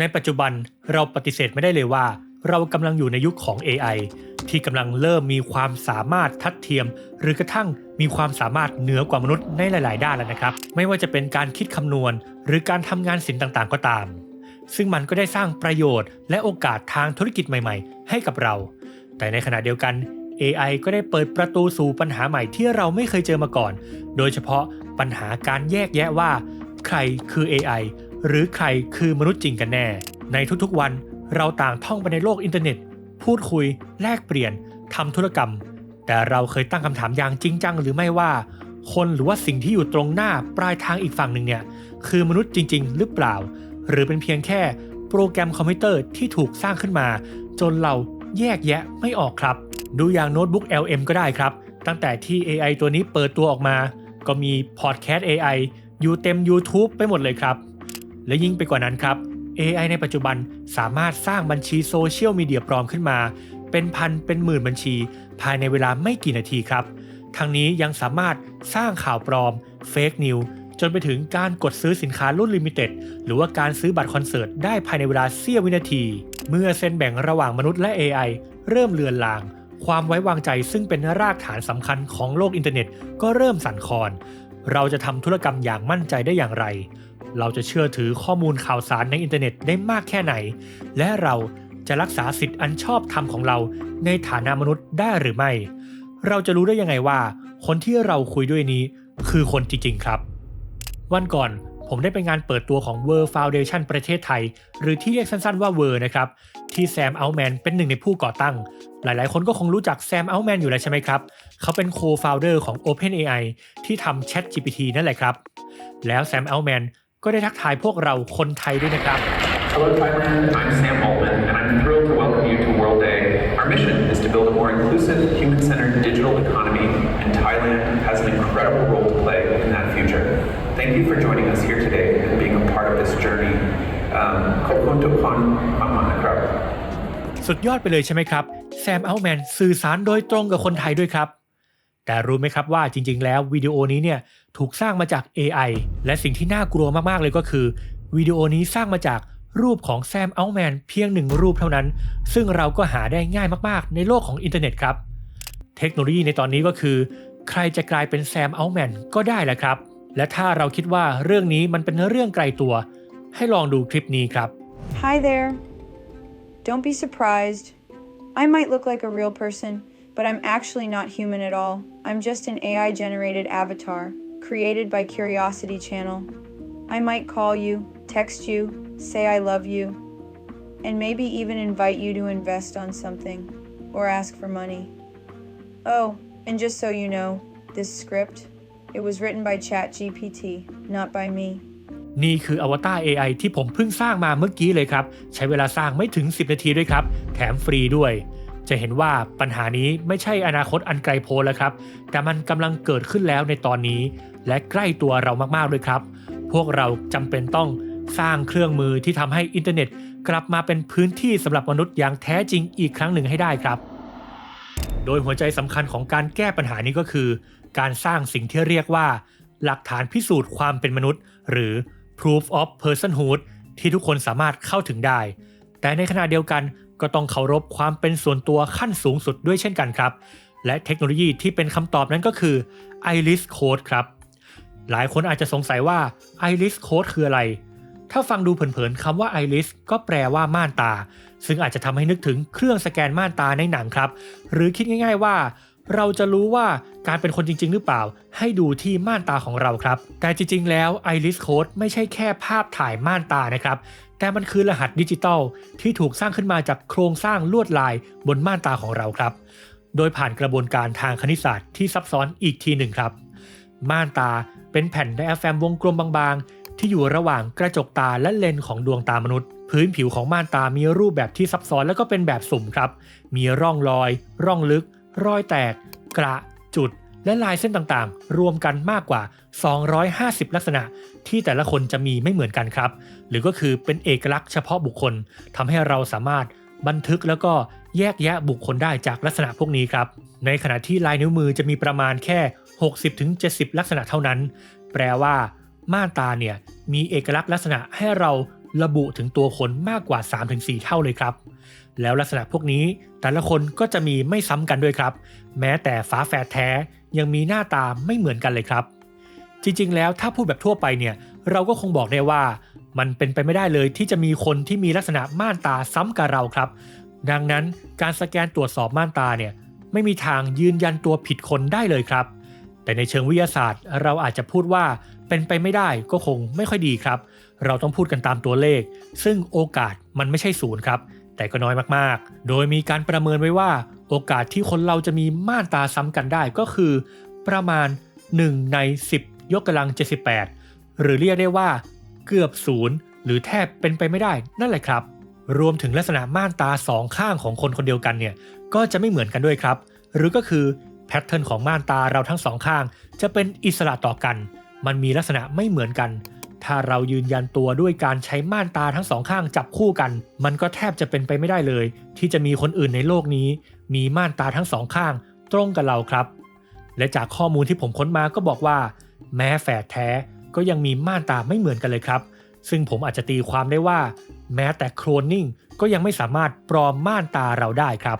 ในปัจจุบันเราปฏิเสธไม่ได้เลยว่า เรากำลังอยู่ในยุคของ AI ที่กำลังเริ่มมีความสามารถทัดเทียม หรือกระทั่งมีความสามารถเหนือกว่ามนุษย์ในหลาย ๆ ด้านแล้วนะครับ ไม่ว่าจะเป็นการคิดคำนวณ หรือการทำงานศิลป์ต่าง ๆ ก็ตาม ซึ่งมันก็ได้สร้างประโยชน์ และโอกาสทางธุรกิจใหม่ ๆ ให้กับเรา แต่ในขณะเดียวกัน AI ก็ได้เปิดประตูสู่ปัญหาใหม่ที่เราไม่เคยเจอมาก่อน โดยเฉพาะปัญหาการแยกแยะว่า ใครคือ AI หรือใครคือมนุษย์จริงกันแน่ ในทุกๆวันเราต่างท่องไปในโลกอินเทอร์เน็ต พูดคุย แลกเปลี่ยนทำธุรกรรม แต่เราเคยตั้งคำถามอย่างจริงจังหรือไม่ว่า คนหรือว่าสิ่งที่อยู่ตรงหน้าปลายทางอีกฝั่งหนึ่งเนี่ยคือมนุษย์จริง ๆ หรือเปล่า หรือเป็นเพียงแค่โปรแกรมคอมพิวเตอร์ที่ถูกสร้างขึ้นมา จนเราแยกแยะไม่ออกครับ ดูอย่างโน้ตบุ๊ก LM ก็ได้ครับ ตั้งแต่ที่ AI ตัวนี้เปิดตัวออกมา ก็มีพอดแคสต์ AI อยู่เต็ม YouTube ไปหมดเลยครับ และยิ่งไปกว่านั้นครับ AI ในปัจจุบันสามารถสร้างบัญชีโซเชียลมีเดียปลอมขึ้นมา เป็นพันเป็นหมื่นบัญชี ภายในเวลาไม่กี่นาทีครับ ทั้งนี้ยังสามารถสร้างข่าวปลอมเฟกนิวจนไปถึงการกดซื้อสินค้ารุ่นลิมิเต็ดหรือว่าการซื้อบัตรคอนเสิร์ตได้ภายในเวลาเสี้ยววินาที เมื่อเส้นแบ่งระหว่างมนุษย์และ AI เริ่มเลือนลาง ความไว้วางใจซึ่งเป็นรากฐานสำคัญของโลกอินเทอร์เน็ต ก็เริ่มสั่นคลอน เราจะทำธุรกรรมอย่างมั่นใจได้อย่างไร เราจะเชื่อถือข้อมูลข่าวสารในอินเทอร์เน็ตได้มากแค่ไหน และเราจะรักษาสิทธิ์อันชอบธรรมของเราในฐานะมนุษย์ได้หรือไม่ เราจะรู้ได้ยังไงว่า คนที่เราคุยด้วยนี้คือคนจริงๆครับ วันก่อนผมได้ไปงานเปิดตัวของ World Foundation ประเทศไทย หรือที่เรียกสั้นๆว่า World นะครับ ที่แซมอัลแมนเป็นหนึ่งในผู้ก่อตั้ง หลายๆ คนก็คงรู้จักแซมอัลแมนอยู่แล้วใช่ไหมครับ เขาเป็น co-founder ของ OpenAI ที่ทำ ChatGPT นั่นแหละครับ แล้วแซมอัลแมน ก็ได้ทักทายพวกเราคนไทยด้วยนะครับ Hello, Thailand. I'm Sam Altman, and I'm thrilled to welcome you to World Day. Our mission is to build a more inclusive, human-centered digital economy, and Thailand has an incredible role to play in that future. Thank you for joining us here today and being a part of this journey. Um, ขอบคุณทุกคนมากๆนะครับ สุดยอดไปเลยใช่ไหมครับ แซมอัลแมนสื่อสารโดยตรงกับคนไทยด้วยครับ แต่รู้ไหมครับว่าจริงๆ แล้ววิดีโอนี้เนี่ย ถูกสร้างมาจาก AI และสิ่งที่น่ากลัวมากๆเลยก็คือวิดีโอนี้สร้างมาจากรูปของแซมอัลแมนเพียงหนึ่งรูปเท่านั้น ซึ่งเราก็หาได้ง่ายมากๆ ในโลกของอินเทอร์เน็ตครับ เทคโนโลยีในตอนนี้ก็คือ ใครจะกลายเป็นแซมอัลแมนก็ได้แหละครับ และถ้าเราคิดว่าเรื่องนี้มันเป็นเรื่องไกลตัว ให้ลองดูคลิปนี้ครับ Hi there. Don't be surprised. I might look like a real person, but I'm actually not human at all. I'm just an AI generated avatar created by Curiosity Channel. I might call you, text you, say I love you, and maybe even invite you to invest on something or ask for money. Oh, and just so you know, this script, it was written by ChatGPT, not by me. นี่คืออวตาร AI ที่ผมเพิ่งสร้างมาเมื่อกี้เลยครับ ใช้เวลาสร้างไม่ถึง 10 นาทีด้วยครับ แถมฟรีด้วย จะเห็นว่าปัญหานี้ไม่ใช่อนาคตอันไกลโพ้นแล้วครับ แต่มันกำลังเกิดขึ้นแล้วในตอนนี้ และใกล้ตัวเรามากๆด้วยครับ พวกเราจำเป็นต้องสร้างเครื่องมือที่ทำให้อินเทอร์เน็ต กลับมาเป็นพื้นที่สำหรับมนุษย์อย่างแท้จริงอีกครั้งหนึ่งให้ได้ครับ โดยหัวใจสำคัญของการแก้ปัญหานี้ก็คือ การสร้างสิ่งที่เรียกว่า หลักฐานพิสูจน์ความเป็นมนุษย์ หรือ proof of personhood ที่ทุกคนสามารถเข้าถึงได้ แต่ในขณะเดียวกันก็ต้องเคารพความเป็นส่วนตัวขั้นสูงสุดด้วยเช่นกันครับ และเทคโนโลยีที่เป็นคำตอบนั้นก็คือ Iris Code ครับ หลายคนอาจจะสงสัยว่า Iris Code คืออะไร ถ้าฟังดูเผินๆคำว่า Iris ก็แปลว่าม่านตา ซึ่งอาจจะทำให้นึกถึงเครื่องสแกนม่านตาในหนังครับ หรือคิดง่าย ๆว่า เราจะรู้ว่าการเป็นคนจริง ๆ หรือเปล่า ให้ดูที่ม่านตาของเราครับ แต่จริง ๆ แล้ว Iris Code ไม่ใช่แค่ภาพถ่ายม่านตานะครับแต่มันคือรหัสดิจิตอลที่ถูกสร้างขึ้นมาจากโครงสร้างลวดลายบนม่านตาของเราครับ โดยผ่านกระบวนการทางคณิตศาสตร์ที่ซับซ้อนอีกทีหนึ่งครับ ม่านตา เป็นแผ่นไดอะแฟมวงกลมบางๆ ที่อยู่ระหว่างกระจกตาและเลนส์ของดวงตามนุษย์ พื้นผิวของม่านตามีรูปแบบที่ซับซ้อนแล้วก็เป็นแบบสุ่มครับ มีร่องรอย ร่องลึก รอยแตก กระจุด และลายเส้นต่างๆ รวมกันมากกว่า 250 ลักษณะ ที่แต่ละคนจะมีไม่เหมือนกันครับ หรือก็คือเป็นเอกลักษณ์เฉพาะบุคคลทำให้เราสามารถบันทึกแล้วก็แยกแยะบุคคลได้จากลักษณะพวกนี้ครับ ในขณะที่ลายนิ้วมือจะมีประมาณแค่ 60-70 ลักษณะเท่านั้น แปลว่า ม่านตาเนี่ยมีเอกลักษณ์ลักษณะให้เราระบุถึงตัวคนมากกว่า 3-4 เท่าเลยครับ แล้วลักษณะพวกนี้แต่ละคนก็จะมีไม่ซ้ำกันด้วยครับ แม้แต่ฝาแฝดแท้ยังมีหน้าตาไม่เหมือนกันเลยครับ จริงๆ แล้วถ้าพูดแบบทั่วไปเนี่ยเราก็คงบอกได้ว่า มันเป็นไปไม่ได้เลยที่จะมีคนที่มีลักษณะม่านตาซ้ำกับเราครับ ดังนั้นการสแกนตรวจสอบม่านตาเนี่ยไม่มีทางยืนยันตัวผิดคนได้เลยครับ แต่ในเชิงวิทยาศาสตร์ เราอาจจะพูดว่าเป็นไปไม่ได้ก็คงไม่ค่อยดีครับ เราต้องพูดกันตามตัวเลข ซึ่งโอกาสมันไม่ใช่ศูนย์ครับ แต่ก็น้อยมากๆ โดยมีการประเมินไว้ว่า โอกาสที่คนเราจะมีม่านตาซ้ำกันได้ก็คือ ประมาณ 1 ใน 10 ยกกำลัง 78 หรือเรียกได้ว่า เกือบศูนย์หรือแทบเป็นไปไม่ได้นั่นแหละครับ รวมถึงลักษณะม่านตาสองข้างของคนคนเดียวกันเนี่ยก็จะไม่เหมือนกันด้วยครับ หรือก็คือ แพทเทิร์นของม่านตาเราทั้งสองข้าง จะเป็นอิสระต่อกัน มันมีลักษณะไม่เหมือนกัน ถ้าเรายืนยันตัวด้วยการใช้ม่านตาทั้งสองข้างจับคู่กัน มันก็แทบจะเป็นไปไม่ได้เลย ที่จะมีคนอื่นในโลกนี้ มีม่านตาทั้งสองข้าง ตรงกับเราครับ และจากข้อมูลที่ผมค้นมาก็บอกว่า แม้แฝดแท้ก็ยังมีม่านตาไม่เหมือนกันเลยครับ ซึ่งผมอาจจะตีความได้ว่า แม้แต่โคลนนิ่งก็ยังไม่สามารถปลอมม่านตาเราได้ครับ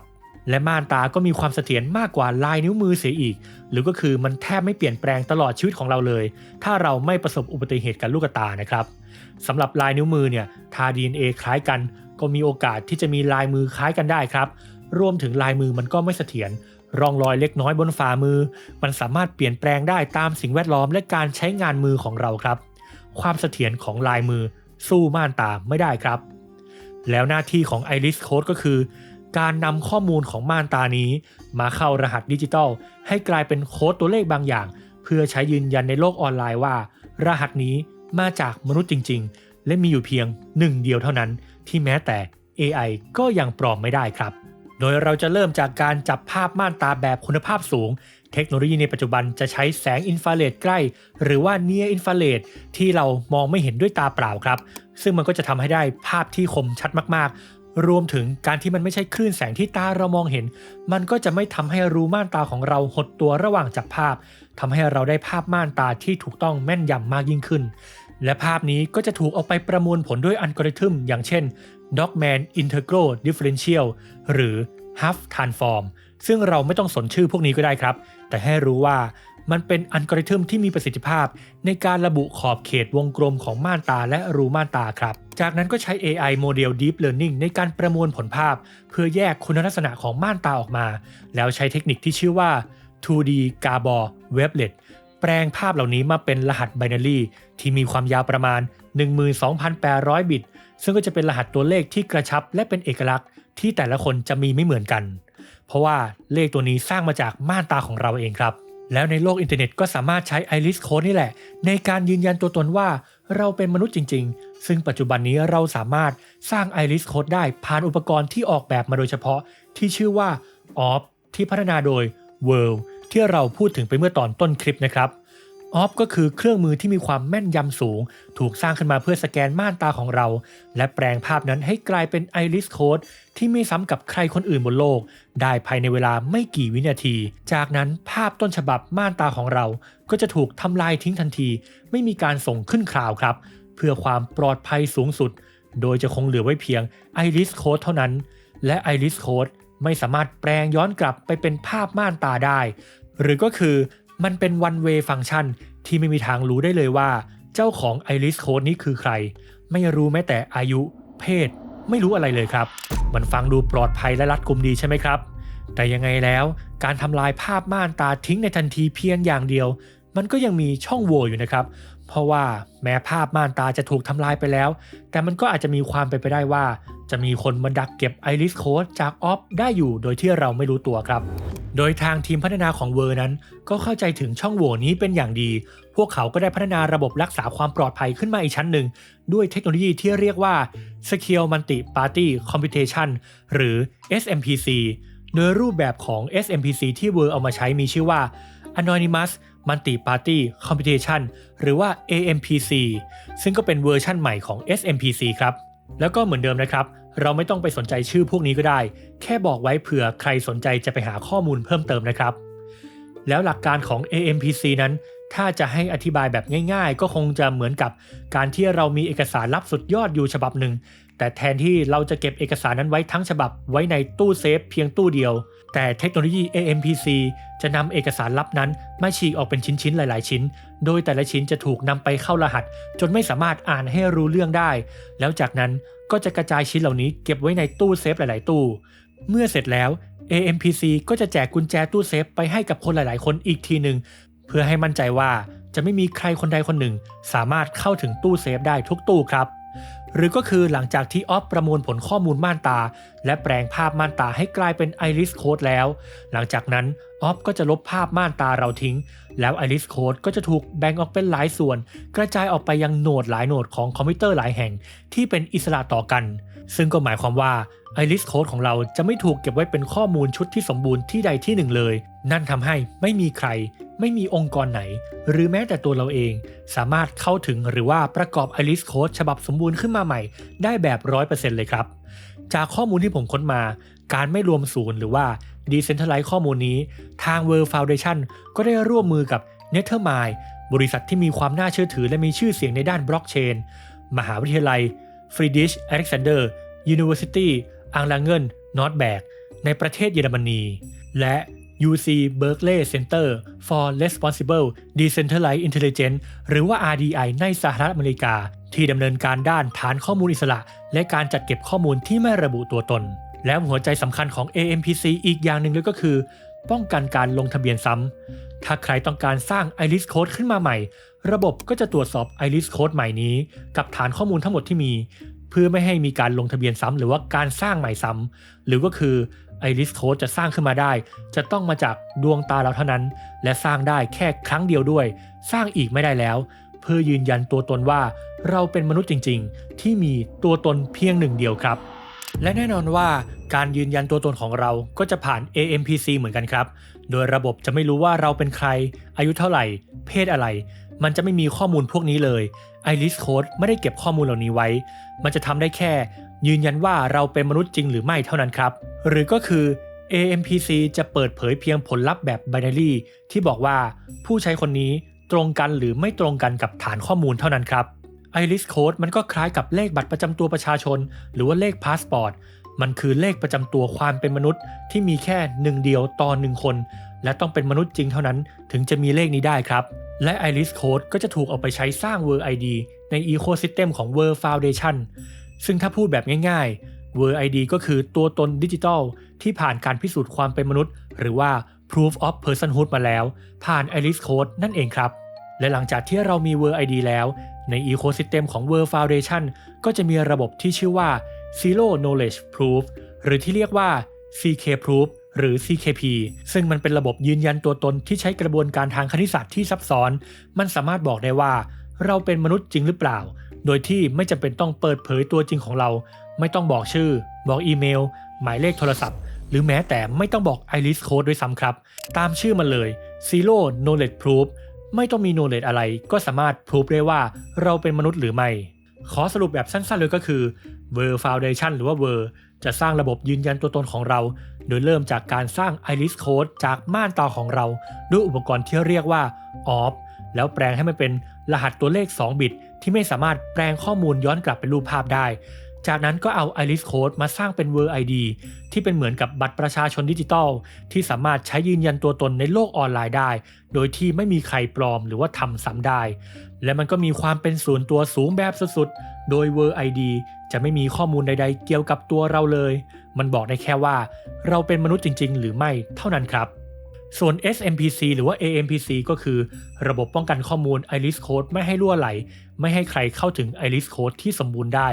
และม่านตาก็มีความเสถียรมากกว่าลายนิ้วมือเสียอีก หรือก็คือมันแทบไม่เปลี่ยนแปลงตลอดชีวิตของเราเลย ถ้าเราไม่ประสบอุบัติเหตุกับลูกตานะครับสำหรับลายนิ้วมือเนี่ยถ้า DNA คล้ายกัน ก็มีโอกาสที่จะมีลายมือคล้ายกันได้ครับ รวมถึงลายมือมันก็ไม่เสถียรร่องรอยเล็กน้อยบนฝ่ามือ มันสามารถเปลี่ยนแปลงได้ตามสิ่งแวดล้อมและการใช้งานมือของเราครับ ความเสถียรของลายมือ สู้ม่านตาไม่ได้ครับ แล้วหน้าที่ของ Iris Code ก็คือ การนำข้อมูลของม่านตานี้ มาเข้ารหัสดิจิทัลให้กลายเป็นโค้ดตัวเลขบางอย่าง เพื่อใช้ยืนยันในโลกออนไลน์ว่า รหัสนี้มาจากมนุษย์จริง ๆ และมีอยู่เพียงหนึ่งเดียวเท่านั้น ที่แม้แต่ AI ก็ยังปลอมไม่ได้ครับ โดยเราจะเริ่มจากการจับภาพม่านตาแบบคุณภาพสูง เทคโนโลยีในปัจจุบันจะใช้แสงอินฟราเรดใกล้ หรือว่า near infrared ที่เรามองไม่เห็นด้วยตาเปล่าครับ ซึ่งมันก็จะทำให้ได้ภาพที่คมชัดมากๆ รวมถึงการที่มันไม่ใช่คลื่นแสงที่ตาเรามองเห็น มันก็จะไม่ทำให้รูม่านตาของเราหดตัวระหว่างจับภาพทำให้เราได้ภาพม่านตาที่ถูกต้องแม่นยำมากยิ่งขึ้น และภาพนี้ก็จะถูกเอาไปประมวลผลด้วยอัลกอริทึมอย่างเช่น Dogman Integral Differential หรือ Huff Transform ซึ่งเราไม่ต้องสนชื่อพวกนี้ก็ได้ครับ แต่ให้รู้ว่า มันเป็นอัลกอริทึมที่มีประสิทธิภาพ ในการระบุขอบเขตวงกลมของม่านตาและรูม่านตาครับ จากนั้นก็ใช้ AI โมเดล Deep Learning ในการประมวลผลภาพ เพื่อแยกคุณลักษณะของม่านตาออกมา แล้วใช้เทคนิคที่ชื่อว่า 2D Gabor Wavelet แปลงภาพเหล่านี้มาเป็นรหัสไบนารีที่มีความยาวประมาณ 12,800 บิต ซึ่งก็จะเป็นรหัสตัวเลขที่กระชับและเป็นเอกลักษณ์ที่แต่ละคนจะมีไม่เหมือนกัน เพราะว่าเลขตัวนี้สร้างมาจากม่านตาของเราเองครับ แล้วในโลกอินเทอร์เน็ตก็สามารถใช้ Iris Code นี่แหละ ในการยืนยันตัวตนว่าเราเป็นมนุษย์จริง ๆ ซึ่งปัจจุบันนี้เราสามารถสร้าง Iris Code ได้ผ่านอุปกรณ์ที่ออกแบบมาโดยเฉพาะ ที่ชื่อว่า o f ที่พัฒนาโดย World ที่เราพูดถึงไปเมื่อตอนต้นคลิปนะครับ ออฟก็คือเครื่องมือที่มีความแม่นยำสูง ถูกสร้างขึ้นมาเพื่อสแกนม่านตาของเรา และแปลงภาพนั้นให้กลายเป็น Iris Code ที่ไม่ซ้ำกับใครคนอื่นบนโลก ได้ภายในเวลาไม่กี่วินาที จากนั้นภาพต้นฉบับม่านตาของเรา ก็จะถูกทำลายทิ้งทันที ไม่มีการส่งขึ้นคลาวครับ เพื่อความปลอดภัยสูงสุด โดยจะคงเหลือไว้เพียง Iris Code เท่านั้น และ Iris Code ไม่สามารถแปลงย้อนกลับไปเป็นภาพม่านตาได้ หรือก็คือมันเป็น one way function ที่ไม่มีทางรู้ได้เลยว่า เจ้าของไอริสโค้ดนี้คือใคร ไม่รู้แม้แต่อายุ เพศ ไม่รู้อะไรเลยครับ มันฟังดูปลอดภัยและรัดกุมดีใช่ไหมครับ แต่ยังไงแล้วการทำลายภาพม่านตาทิ้งในทันทีเพียงอย่างเดียว มันก็ยังมีช่องโหว่อยู่นะครับ เพราะว่าแม้ภาพม่านตาจะถูกทำลายไปแล้ว แต่มันก็อาจจะมีความเป็นไปได้ว่า จะมีคนมาดักเก็บ Iris Code จากออฟได้อยู่โดยที่เราไม่รู้ตัวครับ โดยทางทีมพัฒนาของเวอร์นั้น ก็เข้าใจถึงช่องโหว่นี้เป็นอย่างดี พวกเขาก็ได้พัฒนาระบบรักษาความปลอดภัยขึ้นมาอีกชั้นหนึ่ง ด้วยเทคโนโลยีที่เรียกว่า Secure Multi Party Computation หรือ SMPC โดยรูปแบบของ SMPC ที่เวอร์เอามาใช้มีชื่อว่า Anonymous Multi Party Computation หรือว่า AMPC ซึ่งก็เป็นเวอร์ชั่นใหม่ของ SMPC ครับ แล้วก็เหมือนเดิมนะครับ เราไม่ต้องไปสนใจชื่อพวกนี้ก็ได้ แค่บอกไว้เผื่อใครสนใจจะไปหาข้อมูลเพิ่มเติมนะครับ แล้วหลักการของ AMPC นั้น ถ้าจะให้อธิบายแบบง่าย ๆ ก็คงจะเหมือนกับการที่เรามีเอกสารลับสุดยอดอยู่ฉบับหนึ่งแต่แทนที่เราจะเก็บเอกสารนั้นไว้ทั้งฉบับไว้ในตู้เซฟเพียงตู้เดียว แต่เทคโนโลยี AMPC จะนำเอกสารลับนั้นมาฉีกออกเป็นชิ้นๆ หลายๆ ชิ้น โดยแต่ละชิ้นจะถูกนำไปเข้ารหัส จนไม่สามารถอ่านให้รู้เรื่องได้ แล้วจากนั้นก็จะกระจายชิ้นเหล่านี้เก็บไว้ในตู้เซฟหลาย ๆ ตู้ เมื่อเสร็จแล้ว AMPC ก็จะแจกกุญแจตู้เซฟไปให้กับคนหลาย ๆ คนอีกทีหนึ่งเพื่อให้มั่นใจว่าจะไม่มีใครคนใดคนหนึ่ง สามารถเข้าถึงตู้เซฟได้ทุกตู้ครับ หรือก็คือหลังจากที่ออฟประมวลผลข้อมูลม่านตา และแปลงภาพม่านตาให้กลายเป็นไอริสโค้ดแล้ว หลังจากนั้นออฟก็จะลบภาพม่านตาเราทิ้ง แล้วไอริสโค้ดก็จะถูกแบ่งออกเป็นหลายส่วน กระจายออกไปยังโหนดหลายโหนดของคอมพิวเตอร์หลายแห่งที่เป็นอิสระต่อกัน ซึ่งก็หมายความว่า Iris Code ของเราจะไม่ถูกเก็บไว้เป็นข้อมูลชุดที่สมบูรณ์ที่ใดที่หนึ่งเลย นั่นทำให้ไม่มีใคร ไม่มีองค์กรไหน หรือแม้แต่ตัวเราเอง สามารถเข้าถึงหรือว่าประกอบ Iris Code ฉบับสมบูรณ์ขึ้นมาใหม่ ได้แบบ 100%เลยครับ จากข้อมูลที่ผมค้นมา การไม่รวมศูนย์หรือว่า Decentralize ข้อมูลนี้ ทาง World Foundation ก็ได้ร่วมมือกับ Nethermind บริษัทที่มีความน่าเชื่อถือและมีชื่อเสียงในด้านบล็อกเชน มหาวิทยาลัย Friedrich Alexander University อังลาเงินนอร์ทแบกในประเทศเยอรมนี และ UC Berkeley Center for Responsible Decentralized Intelligence หรือว่า RDI ในสหรัฐอเมริกา ที่ดำเนินการด้านฐานข้อมูลอิสระ และการจัดเก็บข้อมูลที่ไม่ระบุตัวตน และหัวใจสำคัญของ AMPC อีกอย่างหนึ่งเลยก็คือ ป้องกันการลงทะเบียนซ้ำถ้าใครต้องการสร้าง Iris Code ขึ้นมาใหม่ ระบบก็จะตรวจสอบ Iris Code ใหม่นี้ กับฐานข้อมูลทั้งหมดที่มี เพื่อไม่ให้มีการลงทะเบียนซ้ำหรือว่าการสร้างใหม่ซ้ำหรือก็คือ Iris Code จะสร้างขึ้นมาได้ จะต้องมาจากดวงตาเราเท่านั้น และสร้างได้แค่ครั้งเดียวด้วย สร้างอีกไม่ได้แล้ว เพื่อยืนยันตัวตนว่าเราเป็นมนุษย์จริง ๆ ที่มีตัวตนเพียงหนึ่งเดียวครับ และแน่นอนว่าการยืนยันตัวตนของเราก็จะผ่าน AMPC เหมือนกันครับ โดยระบบจะไม่รู้ว่าเราเป็นใคร อายุเท่าไหร่ เพศอะไร มันจะไม่มีข้อมูลพวกนี้เลย Iris Code ไม่ได้เก็บข้อมูลเหล่านี้ไว้ มันจะทำได้แค่ ยืนยันว่าเราเป็นมนุษย์จริงหรือไม่เท่านั้นครับ หรือก็คือ AMPC จะเปิดเผยเพียงผลลัพธ์แบบ binary ที่บอกว่าผู้ใช้คนนี้ตรงกันหรือไม่ตรงกันกับฐานข้อมูลเท่านั้นครับ Iris Code มันก็คล้ายกับเลขบัตรประจำตัวประชาชน หรือว่าเลขพาสปอร์ตมันคือเลขประจำตัวความเป็นมนุษย์ที่มีแค่หนึ่งเดียวต่อหนึ่งคน และต้องเป็นมนุษย์จริงเท่านั้นถึงจะมีเลขนี้ได้ครับ และ Iris Code ก็จะถูกเอาไปใช้สร้าง World ID ใน Ecosystem ของ World Foundation ซึ่งถ้าพูดแบบง่ายๆ World ID ก็คือตัวตนดิจิทัลที่ผ่านการพิสูจน์ความเป็นมนุษย์ หรือว่า Proof of Personhood มาแล้ว ผ่าน Iris Code นั่นเองครับ และหลังจากที่เรามี World ID แล้ว ใน Ecosystem ของ World Foundation ก็จะมีระบบที่ชื่อว่า Zero Knowledge Proof หรือที่เรียกว่า CK Proof หรือ CKP ซึ่งมันเป็นระบบยืนยันตัวตนที่ใช้กระบวนการทางคณิตศาสตร์ที่ซับซ้อน มันสามารถบอกได้ว่า เราเป็นมนุษย์จริงหรือเปล่า โดยที่ไม่จำเป็นต้องเปิดเผยตัวจริงของเรา ไม่ต้องบอกชื่อ บอกอีเมล หมายเลขโทรศัพท์ หรือแม้แต่ไม่ต้องบอก Iris Code ด้วยซ้ำครับ ตามชื่อมันเลย Zero Knowledge Proof ไม่ต้องมี knowledge อะไร ก็สามารถพิสูจได้ว่าเราเป็นมนุษย์หรือไม่ ขอสรุปแบบสั้นๆเลยก็คือ World Foundation หรือว่า World จะสร้างระบบยืนยันตัวตนของเรา โดยเริ่มจากการสร้าง Iris Code จากม่านตาของเรา ด้วยอุปกรณ์ที่เรียกว่า OP แล้วแปลงให้มันเป็นรหัสตัวเลข 2 บิต ที่ไม่สามารถแปลงข้อมูลย้อนกลับเป็นรูปภาพได้ จากนั้นก็เอา Iris Code มาสร้างเป็น World ID ที่เป็นเหมือนกับบัตรประชาชนดิจิทัล ที่สามารถใช้ยืนยันตัวตนในโลกออนไลน์ได้ โดยที่ไม่มีใครปลอมหรือว่าทำซ้ำได้ และมันก็มีความเป็นส่วนตัวสูงแบบสุดๆ โดย World ID จะไม่มีข้อมูลใด ๆ เกี่ยวกับตัวเราเลย มันบอกได้แค่ว่า เราเป็นมนุษย์จริง ๆ หรือไม่เท่านั้นครับ ส่วน SMPC หรือว่า AMPC ก็คือ ระบบป้องกันข้อมูล Iris Code ไม่ให้ล่วไหล ไม่ให้ใครเข้าถึง Iris Code ที่สมบูรณ์ได้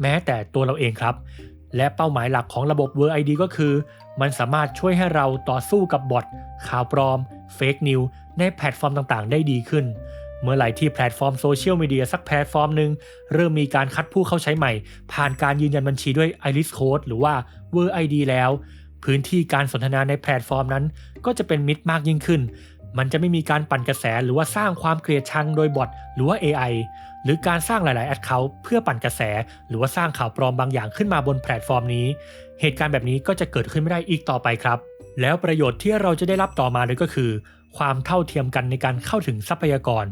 แม้แต่ตัวเราเองครับ และเป้าหมายหลักของระบบ Word ID ก็คือ มันสามารถช่วยให้เราต่อสู้กับบอทข่าวปลอม Fake News ในแพลตฟอร์มต่างๆ ได้ดีขึ้น เมื่อไหร่ที่แพลตฟอร์มโซเชียลมีเดียสักแพลตฟอร์มหนึ่งเริ่มมีการคัดผู้เข้าใช้ใหม่ ผ่านการยืนยันบัญชีด้วย Iris Code หรือว่า w o r ID แล้ว พื้นที่การสนทนาในแพลตฟอร์มนั้น ก็จะเป็นมิตรมากยิ่งขึ้น มันจะไม่มีการปั่นกระแสหรือว่าสร้างความเกลียดชังโดยบอทหรือว่า AI หรือการสร้างหลาย ๆ แอดเคาท์เพื่อปั่นกระแส หรือว่าสร้างข่าวปลอมบางอย่างขึ้นมาบนแพลตฟอร์มนี้ เหตุการณ์แบบนี้ก็จะเกิดขึ้นไม่ได้อีกต่อไปครับ แล้วประโยชน์ที่เราจะได้รับต่อมาเลยก็คือ ความเท่าเทียมกันในการเข้าถึงทรัพยากร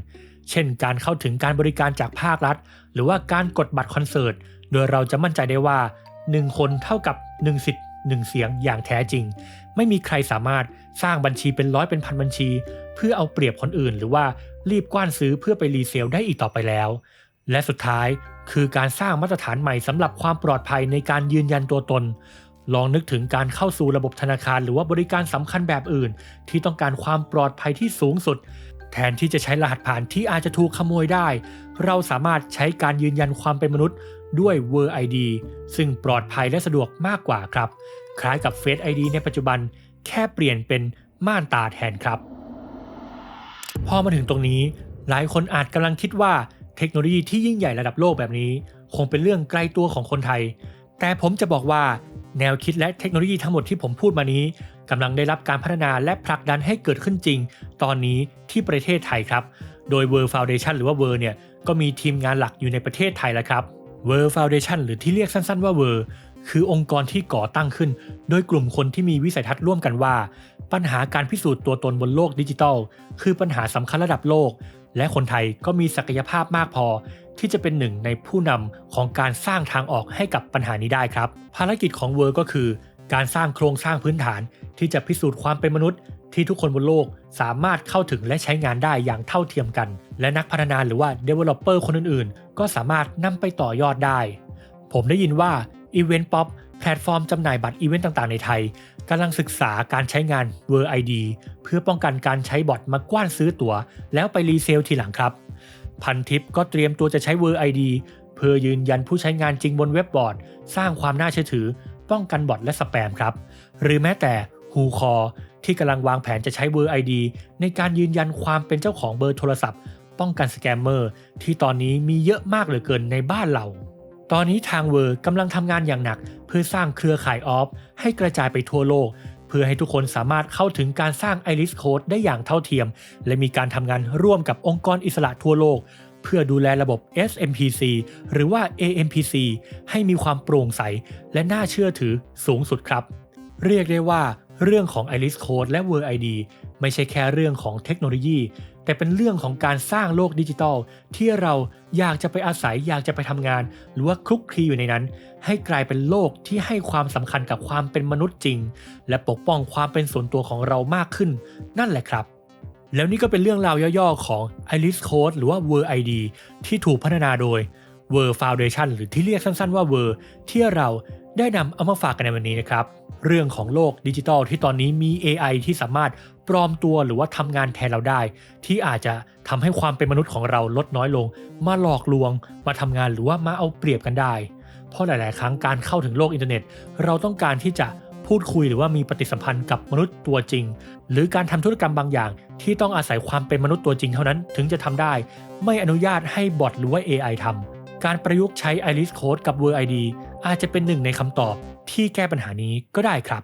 เช่น การเข้าถึงการบริการจากภาครัฐ หรือว่าการกดบัตรคอนเสิร์ต โดยเราจะมั่นใจได้ว่า 1 คนเท่ากับ 1 สิทธิ์ 1 เสียงอย่างแท้จริง ไม่มีใครสามารถสร้างบัญชีเป็นร้อยเป็นพันบัญชี เพื่อเอาเปรียบคนอื่น หรือว่ารีบกว้านซื้อเพื่อไปรีเซลได้อีกต่อไปแล้ว และสุดท้ายคือการสร้างมาตรฐานใหม่สำหรับความปลอดภัยในการยืนยันตัวตน ลองนึกถึงการเข้าสู่ระบบธนาคารหรือว่าบริการสำคัญแบบอื่น ที่ต้องการความปลอดภัยที่สูงสุด แทนที่จะใช้รหัสผ่านที่อาจจะถูกขโมยได้ เราสามารถใช้การยืนยันความเป็นมนุษย์ด้วย w o r ID ซึ่งปลอดภัยและสะดวกมากกว่าครับ คล้ายกับ Face ID ในปัจจุบัน แค่เปลี่ยนเป็นม่านตาแทนครับ พอมาถึงตรงนี้ หลายคนอาจกำลังคิดว่าเทคโนโลยีที่ยิ่งใหญ่ระดับโลกแบบนี้ คงเป็นเรื่องไกลตัวของคนไทย แต่ผมจะบอกว่า แนวคิดและเทคโนโลยีทั้งหมดที่ผมพูดมานี้กำลังได้รับการพัฒนาและผลักดันให้เกิดขึ้นจริง ตอนนี้ที่ประเทศไทยครับ โดย World Foundation หรือว่า World เนี่ยก็มีทีมงานหลักอยู่ในประเทศไทยแล้วครับ World Foundation หรือที่เรียกสั้นๆว่า World คือองค์กรที่ก่อตั้งขึ้น โดยกลุ่มคนที่มีวิสัยทัศน์ร่วมกันว่า ปัญหาการพิสูจน์ตัวตนบนโลกดิจิทัล คือปัญหาสำคัญระดับโลก และคนไทยก็มีศักยภาพมากพอ ที่จะเป็นหนึ่งในผู้นำของการสร้างทางออกให้กับปัญหานี้ได้ครับ ภารกิจของเวอร์ก็คือ การสร้างโครงสร้างพื้นฐาน ที่จะพิสูจน์ความเป็นมนุษย์ ที่ทุกคนบนโลกสามารถเข้าถึงและใช้งานได้อย่างเท่าเทียมกัน และนักพัฒนาหรือว่า Developer คนอื่นๆ ก็สามารถนำไปต่อยอดได้ ผมได้ยินว่า Event Pop แพลตฟอร์มจำหน่ายบัตรอีเวนต์ต่างๆในไทยกำลังศึกษาการใช้งาน w o r ID เพื่อป้องกันการใช้บอทมากว้านซื้อตั๋ว แล้วไปรีเซลทีหลังครับ พันทิปก็เตรียมตัวจะใช้ w o r ID เพื่อยืนยันผู้ใช้งานจริงบนเว็บบอร์ด สร้างความน่าเชื่อถือ ป้องกันบอทและสแปมครับ หรือแม้แต่ฮูคอที่กำลังวางแผนจะใช้ w o r ID ในการยืนยันความเป็นเจ้าของเบอร์โทรศัพท์ ป้องกันสแกมเมอร์ที่ตอนนี้มีเยอะมากเหลือเกินในบ้านเราตอนนี้ทางเวอร์กำลังทำงานอย่างหนัก เพื่อสร้างเครือข่ายออฟให้กระจายไปทั่วโลก เพื่อให้ทุกคนสามารถเข้าถึงการสร้าง Iris Code ได้อย่างเท่าเทียม และมีการทำงานร่วมกับองค์กรอิสระทั่วโลก เพื่อดูแลระบบ SMPC หรือว่า AMPC ให้มีความโปร่งใส และน่าเชื่อถือสูงสุดครับ เรียกได้ว่าเรื่องของ Iris Code และ Word ID ไม่ใช่แค่เรื่องของเทคโนโลยี แต่เป็นเรื่องของการสร้างโลกดิจิทัลที่เราอยากจะไปอาศัยอยากจะไปทำงาน หรือว่าคลุกคลีอยู่ในนั้น ให้กลายเป็นโลกที่ให้ความสำคัญกับความเป็นมนุษย์จริง และปกป้องความเป็นส่วนตัวของเรามากขึ้น นั่นแหละครับ แล้วนี่ก็เป็นเรื่องราวย่อๆของ Iris Code หรือว่า Word ID ที่ถูกพัฒนาโดย Word Foundation หรือที่เรียกสั้นๆว่า Word ที่เราได้นำเอามาฝากกันในวันนี้นะครับ เรื่องของโลกดิจิทัลที่ตอนนี้มี AI ที่สามารถ ปลอมตัวหรือว่าทำงานแทนเราได้ ที่อาจจะทำให้ความเป็นมนุษย์ของเราลดน้อยลง มาหลอกลวง มาทำงานหรือว่ามาเอาเปรียบกันได้ เพราะหลาย ๆ ครั้งการเข้าถึงโลกอินเทอร์เน็ต เราต้องการที่จะพูดคุยหรือว่ามีปฏิสัมพันธ์กับมนุษย์ตัวจริง หรือการทำธุรกรรมบางอย่าง ที่ต้องอาศัยความเป็นมนุษย์ตัวจริงเท่านั้นถึงจะทำได้ ไม่อนุญาตให้บอทหรือว่า AI ทำการประยุกต์ใช้ Iris Code กับ Word ID อาจจะเป็นหนึ่งในคำตอบที่แก้ปัญหานี้ก็ได้ครับ